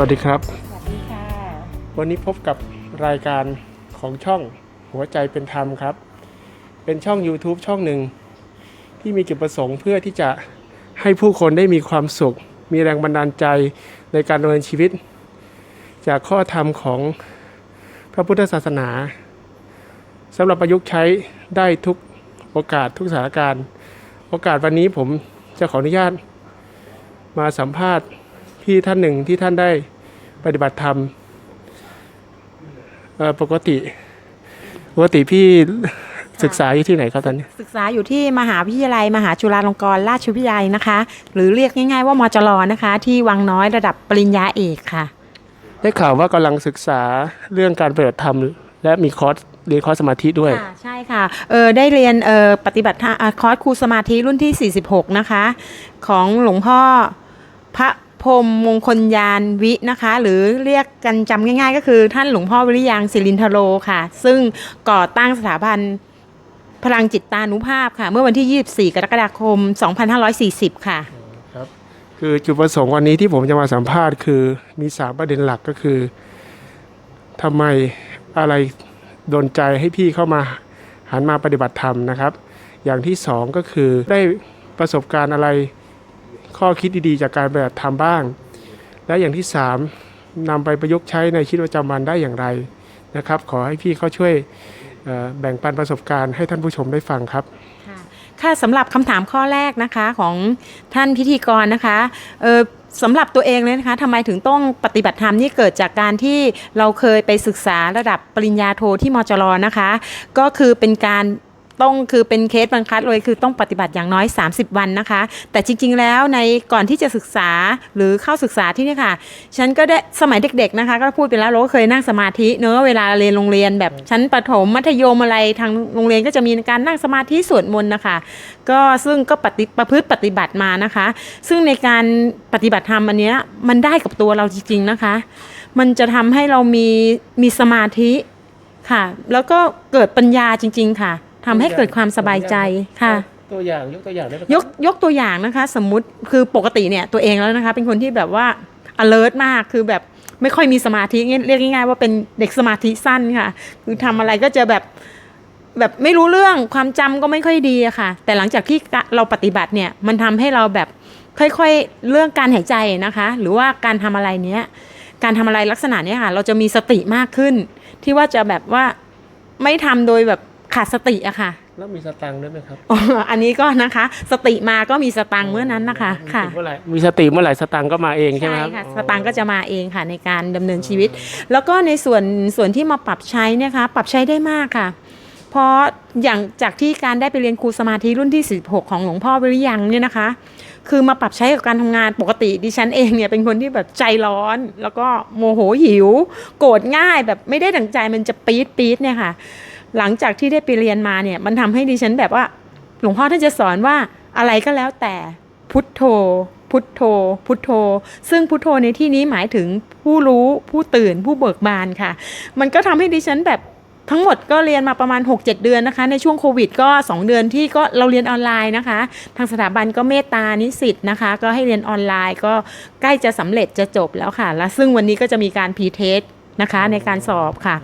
วัสดีครับ สวัสดีค่ะ วันนี้พบกับรายการของช่องหัวใจเป็นธรรมครับ เป็นช่อง YouTube ช่องหนึ่ง ที่มีจุดประสงค์เพื่อที่จะให้ผู้คนได้มีความสุข มีแรงบันดาลใจในการดำเนินชีวิต จากข้อธรรมของพระพุทธศาสนาสำหรับประยุกต์ใช้ได้ทุกโอกาสทุกสถานการณ์ โอกาสวันนี้ผมจะขออนุญาตมาสัมภาษณ์ พี่ท่านหนึ่งที่ท่านได้ปฏิบัติธรรมเอ่อปกติปกติพี่ศึกษาอยู่ที่ไหนครับตอนนี้ ศึกษาอยู่ที่มหาวิทยาลัย มหาจุฬาลงกรณราชวิทยาลัยนะคะ หรือเรียกง่ายๆว่ามจรนะคะ ที่วังน้อยระดับปริญญาเอกค่ะ ได้ข่าวว่ากำลังศึกษาเรื่องการปฏิบัติธรรม และมีคอร์สเรียนคอร์สสมาธิด้วยค่ะใช่ค่ะเออได้เรียนเออปฏิบัติธรรมอะคอร์สครูสมาธิรุ่นที่ 46 นะคะ ของหลวงพ่อพระ พรมมงคลยานวินะคะ หรือเรียกกันจำง่าย ๆ ก็คือท่านหลวงพ่อวิริยังศิรินทโรค่ะ ซึ่งก่อตั้งสถาบันพลังจิตตานุภาพค่ะ เมื่อวันที่ 24 กรกฎาคม 2540 ค่ะ ครับคือจุดประสงค์วันนี้ที่ผมจะมาสัมภาษณ์คือมีสามประเด็นหลักก็คือทำไมอะไรโดนใจให้พี่เข้ามาหันมาปฏิบัติธรรมนะครับ อย่างที่สองก็คือได้ประสบการณ์อะไร ข้อคิดดีๆ จากการปฏิบัติธรรมบ้าง และอย่างที่สามนำไปประยุกต์ใช้ในชีวิตประจำวันได้อย่างไรนะครับ ขอให้พี่เขาช่วยแบ่งปันประสบการณ์ให้ท่านผู้ชมได้ฟังครับค่ะสำหรับคำถามข้อแรกนะคะของท่านพิธีกรนะคะสำหรับตัวเองเลยนะคะทำไมถึงต้องปฏิบัติธรรมนี่เกิดจากการที่เราเคยไปศึกษาระดับปริญญาโทที่มจรนะคะ ก็คือเป็นการ ต้องคือเป็นเคสบังคับเลยคือต้องปฏิบัติอย่างน้อย 30 วันนะคะ แต่จริง ๆ แล้วในก่อนที่จะศึกษาหรือเข้าศึกษาที่นี่ค่ะ ฉันก็ได้สมัยเด็ก ๆ นะคะ ก็พูดไปแล้วเราก็เคยนั่งสมาธิเนอะเวลาเรียนโรงเรียนแบบชั้นประถมมัธยมอะไรทางโรงเรียนก็จะมีการนั่งสมาธิสวดมนต์นะคะ ก็ซึ่งก็ปฏิประพฤติปฏิบัติมานะคะ ซึ่งในการปฏิบัติธรรมอันเนี้ยมันได้กับตัวเราจริง ๆ นะคะ มันจะทำให้เรามีมีสมาธิค่ะ แล้วก็เกิดปัญญาจริง ๆ ค่ะ ทำให้เกิดความสบายใจค่ะ ตัวอย่างยกตัวอย่างได้ไหมยกยกตัวอย่างนะคะ สมมุติคือปกติเนี่ยตัวเองแล้วนะคะ เป็นคนที่แบบว่า alert มากคือแบบไม่ค่อยมีสมาธิเรียกง่ายๆว่าเป็นเด็กสมาธิสั้นค่ะ คือทำอะไรก็จะแบบแบบไม่รู้เรื่องความจำก็ไม่ค่อยดีอะค่ะ แต่หลังจากที่เราปฏิบัติเนี่ยมันทำให้เราแบบค่อยๆเรื่องการหายใจนะคะ หรือว่าการทำอะไรเนี้ยการทำอะไรลักษณะเนี้ยค่ะ เราจะมีสติมากขึ้น ที่ว่าจะแบบว่าไม่ทำโดยแบบ ขาดสติอะค่ะ แล้วมีสตังค์ด้วยไหมครับอ๋ออันนี้ก็นะคะ สติมาก็มีสตังค์เมื่อนั้นนะคะค่ะมีสติเมื่อไหร่มีสติเมื่อไหร่สตังค์ก็มาเองใช่ไหมครับค่ะสตังค์ก็จะมาเองค่ะในการดำเนินชีวิต แล้วก็ในส่วนส่วนที่มาปรับใช้เนี่ยค่ะปรับใช้ได้มากค่ะ เพราะอย่างจากที่การได้ไปเรียนครูสมาธิรุ่นที่ 16 ของหลวงพ่อวิริยังเนี่ยนะคะ คือมาปรับใช้กับการทำงานปกติดิฉันเองเนี่ยเป็นคนที่แบบใจร้อน แล้วก็โมโหหิว โกรธง่ายแบบไม่ได้ดั่งใจมันจะปี๊ดปี๊ดเนี่ยค่ะ หลังจากที่ได้ไปเรียนมาเนี่ยมันทำให้ดิฉันแบบว่า หลวงพ่อท่านจะสอนว่าอะไรก็แล้วแต่พุทโธ พุทโธ พุทโธ ซึ่งพุทโธในที่นี้หมายถึงผู้รู้ผู้ตื่นผู้เบิกบานค่ะ มันก็ทำให้ดิฉันแบบทั้งหมดก็เรียนมาประมาณ 6-7 เดือนนะคะ ในช่วงโควิดก็ 2 เดือนที่ก็เราเรียนออนไลน์นะคะ ทางสถาบันก็เมตตานิสิตนะคะ ก็ให้เรียนออนไลน์ก็ใกล้จะสำเร็จจะจบแล้วค่ะ และซึ่งวันนี้ก็จะมีการพีเทส นะคะในการสอบค่ะ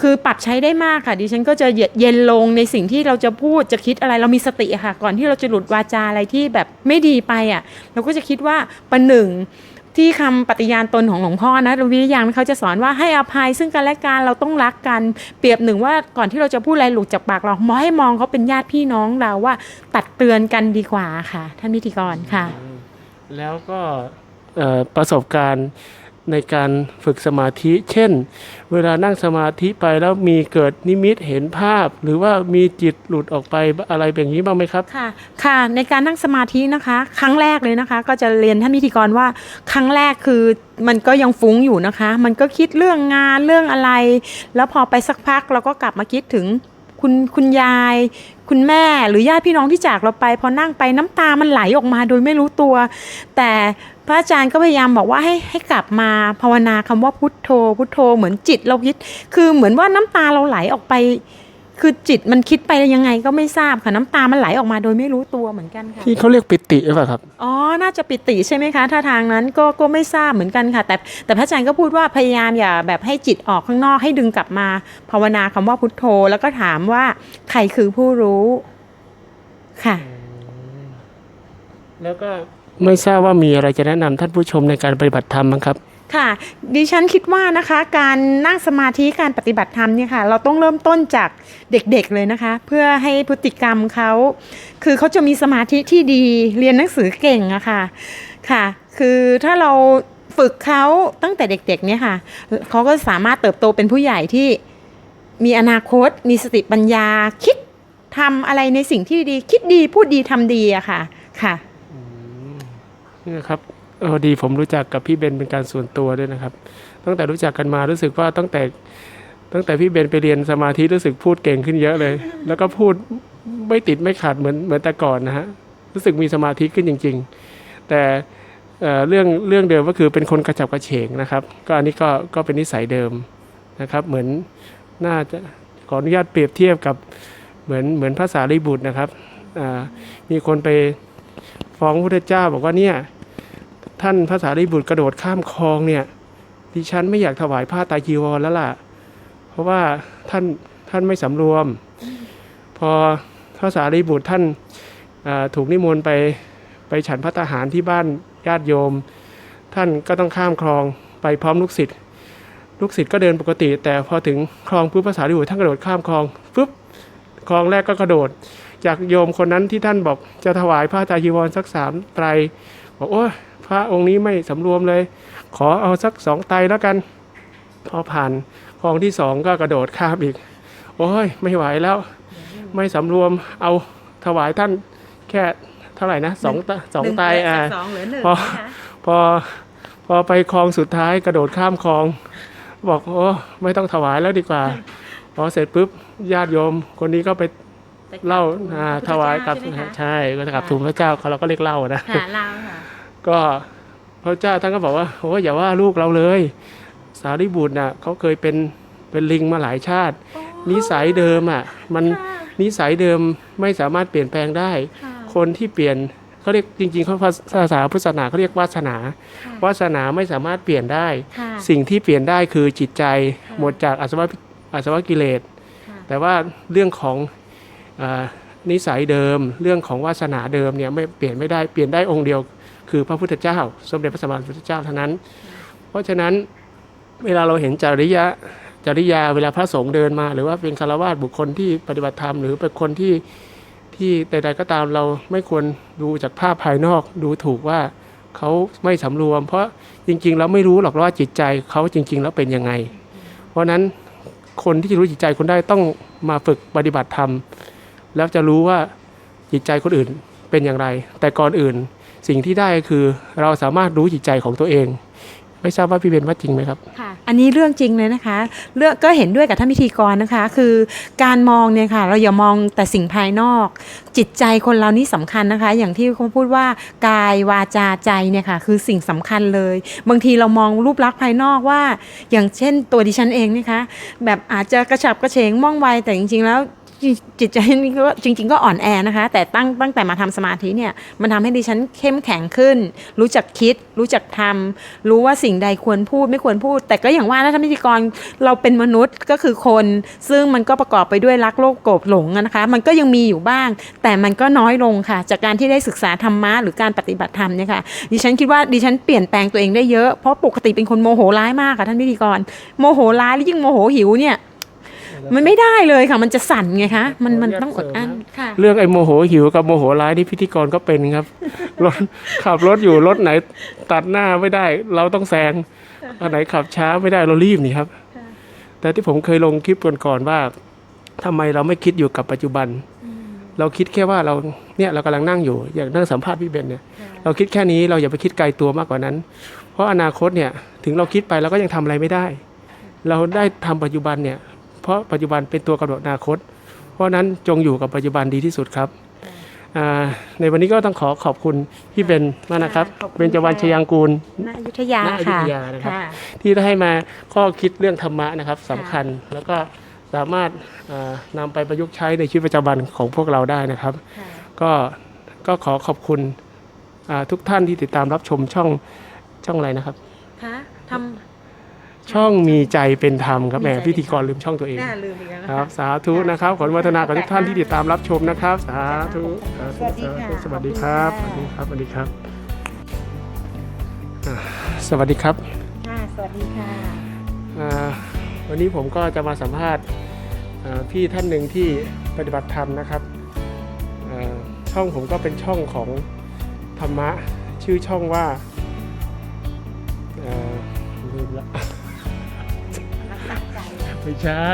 คือปรับใช้ได้มากค่ะ ดิฉันก็จะเย็นลงในสิ่งที่เราจะพูดจะคิดอะไรเรามีสติอะค่ะ ก่อนที่เราจะหลุดวาจาอะไรที่แบบไม่ดีไปอะเราก็จะคิดว่าประหนึ่งที่คำปฏิญาณตนของหลวงพ่อนะวิริยังเขาจะสอนว่าให้อภัยซึ่งกันและกันเราต้องรักกัน เปรียบหนึ่งว่าก่อนที่เราจะพูดอะไรหลุดจากปากเรามอให้มองเขาเป็นญาติพี่น้องเราว่า ตัดเตือนกันดีกว่าค่ะ ท่านพิธีกรค่ะ แล้วก็เอ่อประสบการณ์ ในการฝึกสมาธิ เช่น เวลานั่งสมาธิไปแล้วมีเกิดนิมิตเห็นภาพ หรือว่ามีจิตหลุดออกไปอะไรแบบนี้บ้างไหมครับ ค่ะ ค่ะ ในการนั่งสมาธินะคะ ครั้งแรกเลยนะคะ ก็จะเรียนท่านพิธีกรว่า ครั้งแรกคือมันก็ยังฟุ้งอยู่นะคะ มันก็คิดเรื่องงานเรื่องอะไร แล้วพอไปสักพักเราก็กลับมาคิดถึงคุณคุณยาย คุณแม่หรือญาติพี่น้องที่จากเราไป พอนั่งไปน้ำตามันไหลออกมาโดยไม่รู้ตัว แต่ ระอาจารย์ก็พยายามบอกว่าให้ให้กลับมาภาวนาคำว่าพุทโธ พุทโธเหมือนจิตเราคิด คือเหมือนว่าน้ำตาเราไหลออกไป คือจิตมันคิดไปยังไงก็ไม่ทราบค่ะน้ำตามันไหลออกมาโดยไม่รู้ตัวเหมือนกันค่ะที่เขาเรียกปิติหรือเปล่าครับอ๋อน่าจะปิติใช่ไหมคะ ถ้าทางนั้นก็ก็ไม่ทราบเหมือนกันค่ะ แต่แต่พระอาจารย์ก็พูดว่าพยายามอย่าแบบให้จิตออกข้างนอกให้ดึงกลับมาภาวนาคำว่าพุทโธ แล้วก็ถามว่าใครคือผู้รู้ค่ะ แล้วก็ ไม่ทราบว่ามีอะไรจะแนะนำท่านผู้ชมในการปฏิบัติธรรมบ้างครับค่ะดิฉันคิดว่านะคะการนั่งสมาธิการปฏิบัติธรรมเนี่ยค่ะเราต้องเริ่มต้นจากเด็กๆเลยนะคะ เพื่อให้พฤติกรรมเขาคือเขาจะมีสมาธิที่ดีเรียนหนังสือเก่งอะค่ะค่ะ คือถ้าเราฝึกเขาตั้งแต่เด็กๆเนี่ยค่ะเขาก็สามารถเติบโตเป็นผู้ใหญ่ที่มีอนาคต มีสติปัญญาคิดทำอะไรในสิ่งที่ดี คิดดีพูดดีทำดีอะค่ะค่ะ นี่นะครับเออดีผมรู้จักกับพี่เบนเป็นการส่วนตัวด้วยนะครับ ตั้งแต่รู้จักกันมารู้สึกว่าตั้งแต่ตั้งแต่พี่เบนไปเรียนสมาธิรู้สึกพูดเก่งขึ้นเยอะเลย แล้วก็พูดไม่ติดไม่ขาดเหมือนเหมือนแต่ก่อนนะฮะรู้สึกมีสมาธิขึ้นจริง ๆ แต่เรื่องเรื่องเดิมก็คือเป็นคนกระฉับกระเฉงนะครับ ก็อันนี้ก็ก็เป็นนิสัยเดิมนะครับ เหมือนน่าจะขออนุญาตเปรียบเทียบกับเหมือนเหมือนภาษาลิบุตรนะครับมีคนไปฟ้องพระพุทธเจ้าบอกว่าเนี่ย ท่านพระสารีบุตรกระโดดข้ามคลองเนี่ยดิฉันไม่อยากถวายผ้าตรจีวรแล้วล่ะ เพราะว่าท่านท่านไม่สำรวม พอพระสารีบุตรท่านถูกนิมนต์ไปไปฉันพระทหารที่บ้านญาติโยม ท่านก็ต้องข้ามคลองไปพร้อมลูกศิษย์ลูกศิษย์ก็เดินปกติ แต่พอถึงคลองปุ๊บพระสารีบุตรท่านกระโดดข้ามคลองปุ๊บคลองแรกก็กระโดด จากโยมคนนั้นที่ท่านบอกจะถวายผ้าตรจีวรสักสามไตรบอกโอ้ ระองค์นี้ไม่สำรวมเลย ขอเอาสักสองไตรแล้วกัน พอผ่านคลองที่สองก็กระโดดข้ามอีก โอ้ยไม่ไหวแล้ว ไม่สำรวมเอาถวายท่านแค่เท่าไหร่นะสองตสองไตรอ่าสองเหลือหนึ่งพอนะคะพอพอไปคลองสุดท้ายกระโดดข้ามคลอง บอกโอ้ไม่ต้องถวายแล้วดีกว่าพอเสร็จปุ๊บญาติโยม คนนี้ก็ไปเล่าอ่าถวายกับใช่ไหมคะใช่ก็กับถูกพระเจ้าเขาเราก็เรียกเล่านะค่ะเล่าค่ะ ก็พระเจ้าท่านก็บอกว่าโอ้ยอย่าว่าลูกเราเลย สารีบุตรน่ะเขาเคยเป็นเป็นลิงมาหลายชาติ นิสัยเดิมอะมันนิสัยเดิมไม่สามารถเปลี่ยนแปลงได้ คนที่เปลี่ยนเขาเรียกจริงๆเขาภาษาพุทธศาสนาเขาเรียกวาสนา วาสนาไม่สามารถเปลี่ยนได้ค่ะสิ่งที่เปลี่ยนได้คือจิตใจค่ะหมดจากอาสวะอาสวะกิเลสค่ะแต่ว่าเรื่องของอานิสัยเดิม เรื่องของวาสนาเดิมเนี่ยไม่เปลี่ยนไม่ได้เปลี่ยนได้องค์เดียว คือพระพุทธเจ้า สมเด็จพระสัมมาสัมพุทธเจ้าเท่านั้น เพราะฉะนั้นเวลาเราเห็นจริยะจริยาเวลาพระสงฆ์เดินมา หรือว่าเป็นคารวาสบุคคลที่ปฏิบัติธรรมหรือเป็นคนที่ที่ใด ๆก็ตามเราไม่ควรดูจากภาพภายนอกดูถูกว่าเขาไม่สำรวม เพราะจริงๆเราไม่รู้หรอกว่าจิตใจเขาจริง ๆ แล้วเป็นยังไง เพราะฉะนั้นคนที่จะรู้จิตใจคนได้ต้องมาฝึกปฏิบัติธรรม แล้วจะรู้ว่าจิตใจคนอื่นเป็นอย่างไร แต่ก่อนอื่น สิ่งที่ได้ก็คือเราสามารถรู้จิตใจของตัวเอง ไม่ทราบว่าพี่เบนว่าจริงไหมครับ ค่ะอันนี้เรื่องจริงเลยนะคะเรื่องก็เห็นด้วยกับท่านพิธีกรนะคะ คือการมองเนี่ยค่ะ เราอย่ามองแต่สิ่งภายนอก จิตใจคนเรานี่สำคัญนะคะ อย่างที่เขาพูดว่ากายวาจาใจเนี่ยค่ะ คือสิ่งสำคัญเลย บางทีเรามองรูปลักษณ์ภายนอกว่า อย่างเช่นตัวดิฉันเองนะคะ แบบอาจจะกระฉับกระเฉงม่องไวแต่จริงๆแล้ว จิตใจนี่ก็จริง ๆ ก็อ่อนแอนะคะ แต่ตั้งตั้งแต่มาทำสมาธิเนี่ย มันทำให้ดิฉันเข้มแข็งขึ้น รู้จักคิด รู้จักทำรู้ว่าสิ่งใดควรพูดไม่ควรพูด แต่ก็อย่างว่านะท่านพิธีกรเราเป็นมนุษย์ก็คือคน ซึ่งมันก็ประกอบไปด้วยรักโลภโกรธหลงนะคะ มันก็ยังมีอยู่บ้าง แต่มันก็น้อยลงค่ะ จากการที่ได้ศึกษาธรรมะหรือการปฏิบัติธรรมเนี่ยค่ะดิฉันคิดว่าดิฉันเปลี่ยนแปลงตัวเองได้เยอะเพราะปกติเป็นคนโมโหร้ายมากค่ะท่านพิธีกรโมโหร้ายแล้วยิ่งโมโหหิวเนี่ย มันไม่ได้เลยค่ะ มันจะสั่นไงคะ มันมันต้องอดอั้นค่ะ เรื่องไอ้โมโหหิวกับโมโหร้ายนี่พิธีกรก็เป็นครับรถขับรถอยู่รถไหนตัดหน้าไม่ได้ เราต้องแซงอันไหนขับช้าไม่ได้เรารีบนี่ครับค่ะแต่ที่ผมเคยลงคลิปก่อนๆว่าทำไมเราไม่คิดอยู่กับปัจจุบัน เราคิดแค่ว่าเราเนี่ยเรากำลังนั่งอยู่อย่างนั่งสัมภาษณ์พี่เบนเนี่ยเราคิดแค่นี้เราอย่าไปคิดไกลตัวมากกว่านั้น เพราะอนาคตเนี่ยถึงเราคิดไปเราก็ยังทำอะไรไม่ได้ เราได้ทำปัจจุบันเนี่ย เพราะปัจจุบันเป็นตัวกำหนดอนาคต เพราะฉะนั้นจงอยู่กับปัจจุบันดีที่สุดครับอ่าในวันนี้ก็ต้องขอขอบคุณพี่เบนมากนะครับขอบคุณเบนจวรรณค่ะชยางกูลณอยุธยาณอยุค่ะธยานะครับค่ะที่ได้ให้มาข้อคิดเรื่องธรรมะนะครับสำคัญแล้วก็สามารถอ่านำไปประยุกต์ใช้ในชีวิตประจำวันของพวกเราได้นะครับค่ะก็ก็ขอขอบคุณอ่าทุกท่านที่ติดตามรับชมช่องช่องอะไรนะครับคะท ช่องมีใจเป็นธรรมครับแหมมีใจเป็นธรรมพิธีกรลืมช่องตัวเองำน่าลืมอีกแล้วนะคคะรับ สาธุนะครับขออนุโมทนากับทุกท่านที่ติดตามรับชมนะครับ สาธุาธุสวัสดีค่ะสวัสดีครับขสอบวัสคุดีณคค่ะรับสวัสดีครับอ่าสวัสดีครับค่ะสวัสดีค่ะอ่าวันนี้ผมก็จะมาสัมภาษณ์อ่าพี่ท่านหนึ่งที่ปฏิบัติธรรมนะครับอ่าช่องผมก็เป็นช่องของธรรมะชื่อช่องว่า ไม่ใช่